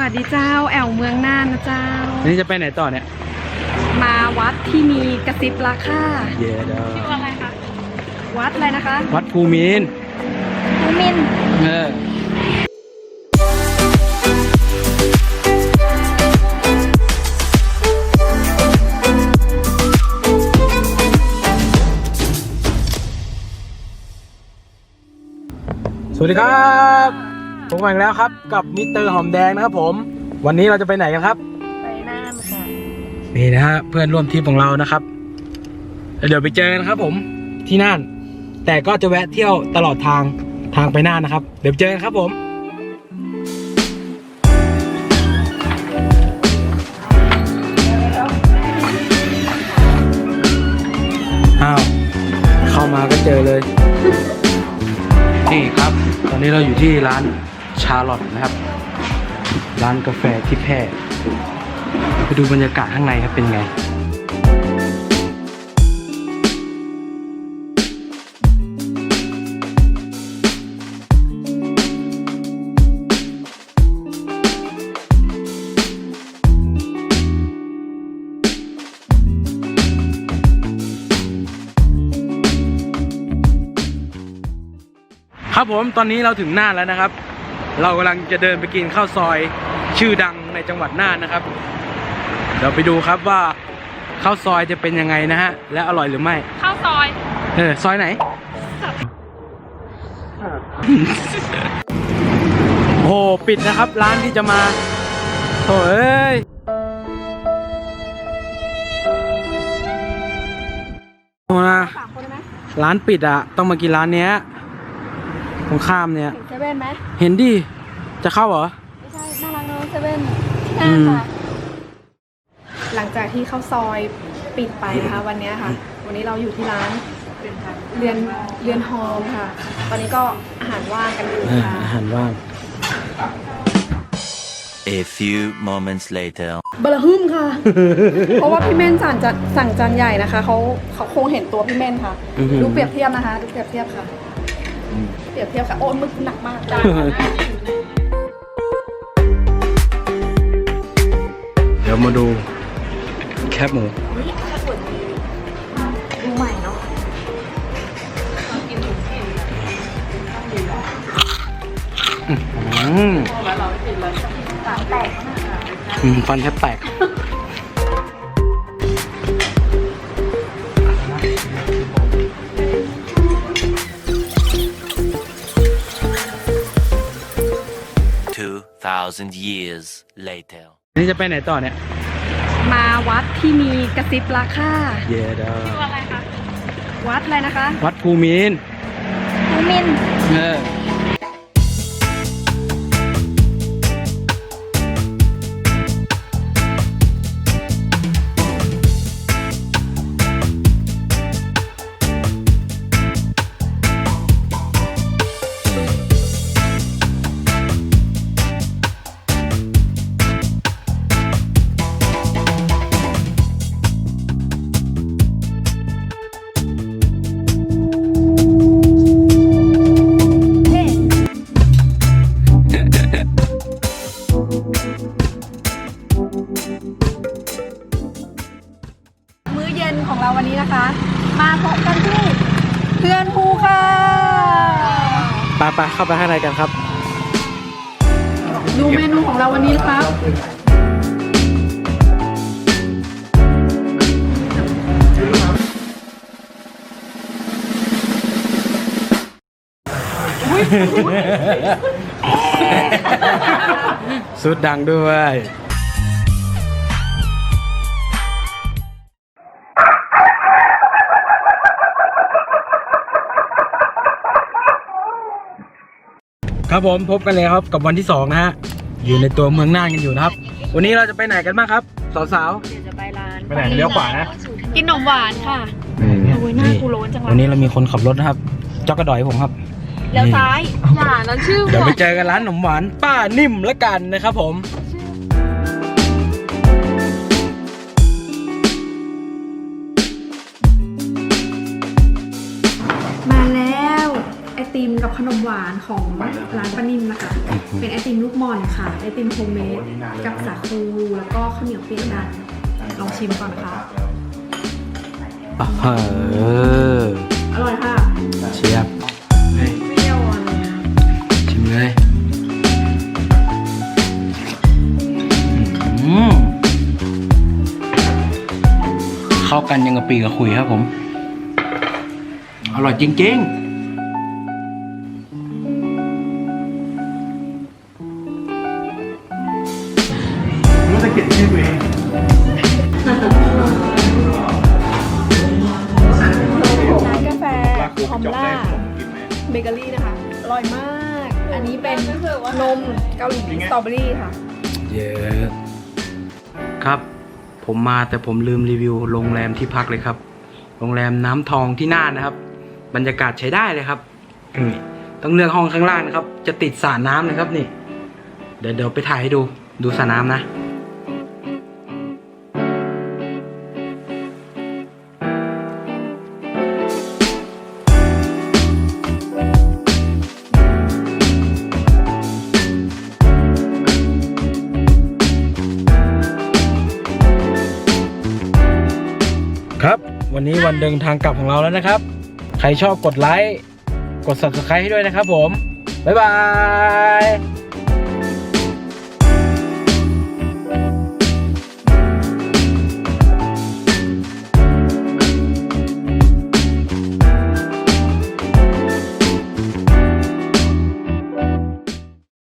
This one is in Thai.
วัสดีเจ้าแอวเมืองน่านนะเจ้า นี่จะไปไหนต่อเนี่ย มาวัดที่มีกระซิบราคาเยเดออะไรคะวัดอะไรนะคะวัดภูมินทร์ภูมินทร์เออสวัสดีครับ ผมมาอีกแล้วครับกับมิสเตอร์หอมแดงนะครับผม วันนี้เราจะไปไหนกันครับ ไปน่านค่ะ นี่นะฮะเพื่อนร่วมทริปของเรานะครับแล้วเดี๋ยวไปเจอกันครับ ผมที่น่าน แต่ก็จะแวะเที่ยวตลอดทางทางไปน่านนะครับ เดี๋ยวไปเจอกันครับผมอ้าวเข้ามาก็เจอเลย นี่ครับ ตอนนี้เราอยู่ที่ร้าน ชาร์ลอตนะครับ ร้านกาแฟที่แพร่ไปดูบรรยากาศข้างในครับเป็นไงครับผมตอนนี้เราถึงน่านแล้วนะครับ เรากำลังจะเดินไปกินข้าวซอยชื่อดังในจังหวัดน่านนะครับ เดี๋ยวไปดูครับว่าข้าวซอยจะเป็นยังไงนะฮะ และอร่อยหรือไม่ ข้าวซอย เออ ซอยไหนโอ้โหปิดนะครับ ร้านที่จะมาโถ่เอ้ยมาฝากคนได้ไหมร้านปิดอะต้องมากินร้านเนี้ย ตรงข้ามเนี่ยเห็นเซเว่นไหมเห็นดิจะเข้าเหรอ ไม่ใช่น่ารักเนอะเซเว่นที่อืน่านมค่ะ หลังจากที่ข้าวซอยปิดไปนะคะวันเนี้ยค่ะ วันนี้เราอยู่ที่ร้านเรือนเรือนฮอมค่ะ ตอนนี้ก็อาหารว่างกันอยู่อ่าค่ะอาหารว่าง A few moments later. บลาฮึมค่ะ เพราะว่าพี่เม่นสั่งจะสั่งจานใหญ่นะคะเขาเขาคงเห็นตัวพี่เม่นค่ะ อื้อหือ ดูเปรียบเทียบนะคะ ดูเปรียบเทียบค่ะ เปรียบเทียบค่ะ โอ้ยมึกหนักมากจานเดี๋ยวมาดูแคบหมู ดูใหม่เนาะอืมสามแตกอืมฟันแทบแตก 2,000 years later. นี่จะไปไหนต่อเนี่ย มาวัดที่มีกระซิบราคาเยเดออะไรคะ วัดอะไรนะคะ วัดภูมินทร์ภูมินทร์เออ มื้อเย็นของเราวันนี้นะคะ มาพบกันที่เพื่อนภูค่ะไปไปเข้าไปข้างในกันครับ ดูเมนูของเราวันนี้นะครับ สุดดังด้วย ครับผมพบกันเลยครับกับวันที่สองนะฮะอยู่ในตัวเมืองน่านกันอยู่นะครับ วันนี้เราจะไปไหนกันบ้างครับ สาวเดี๋ยวจะไปร้านๆไปไหนเลี้ยวขวานะ กินขนมหวานค่ะโอ้ยหน้ากูโล้นจังวะวันนี้เรามีคนขับรถนะครับเจ้ากระดอยผมครับแล้วซ้ายอย่านั้นชื่อเดี๋ยวไปเจอกันร้านขนมหวานป้านิ่มละกันนะครับผม ติมกับขนมหวานของร้านป้านิ่มนะคะ เป็นไอติมลูกหม่อนค่ะ ไอติมโฮมเมดกับสาคูแล้วก็ข้าวเหนียวเปียกดันลองชิมก่อนค่ะเอออร่อยค่ะเชียบเฮ้ยเปรี้ยวอะไรนะชิมเลยอืมเข้ากันยังกับปีกับขุยครับผม อร่อยจริง ๆ ชื่อตัวเองร้านกาแฟคอมล่าเบเกอรี่นะคะ อร่อยมาก อันนี้เป็นนมเกาหลีสตรอเบอรี่ค่ะ เยอะครับ ผมมาแต่ผมลืมรีวิวโรงแรมที่พักเลยครับ โรงแรมน้ำทองที่น่านนะครับ บรรยากาศใช้ได้เลยครับนี่ต้องเลือกห้องข้างล่างนะครับ จะติดสระน้ำนะครับนี่ เดี๋ยวเดี๋ยวไปถ่ายให้ดู ดูสระน้ำนะ ครับ วันนี้วันเดินทางกลับของเราแล้วนะครับ ใครชอบกดไลค์ กด subscribe ให้ด้วยนะครับผม บ๊ายบาย